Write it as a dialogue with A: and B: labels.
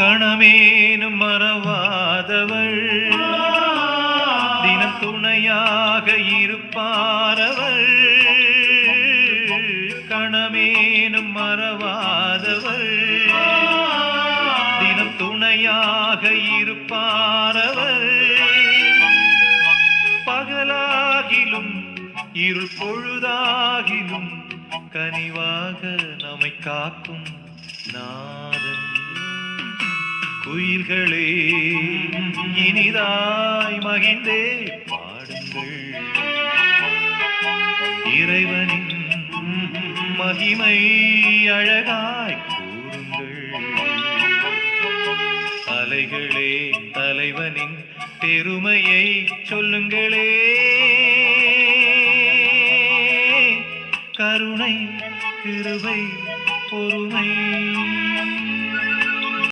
A: கணமேனும் மறவாதவள் தினம் துணையாக இருப்பாரவள். கணமேனும் மறவாதவள் தினம் துணையாக இருப்பாரவள். பகலாகிலும் இருள் பொழுதாகிலும் கனிவாக நம்மை காக்கும் நான் துயில்களே இனிதாய் மகிழ்ந்தே பாடுங்கள். இறைவனின் மகிமை அழகாய் கூறுங்கள். அலைகளே தலைவனின் பெருமையை சொல்லுங்களே. கருணை கிருபை பொறுமை.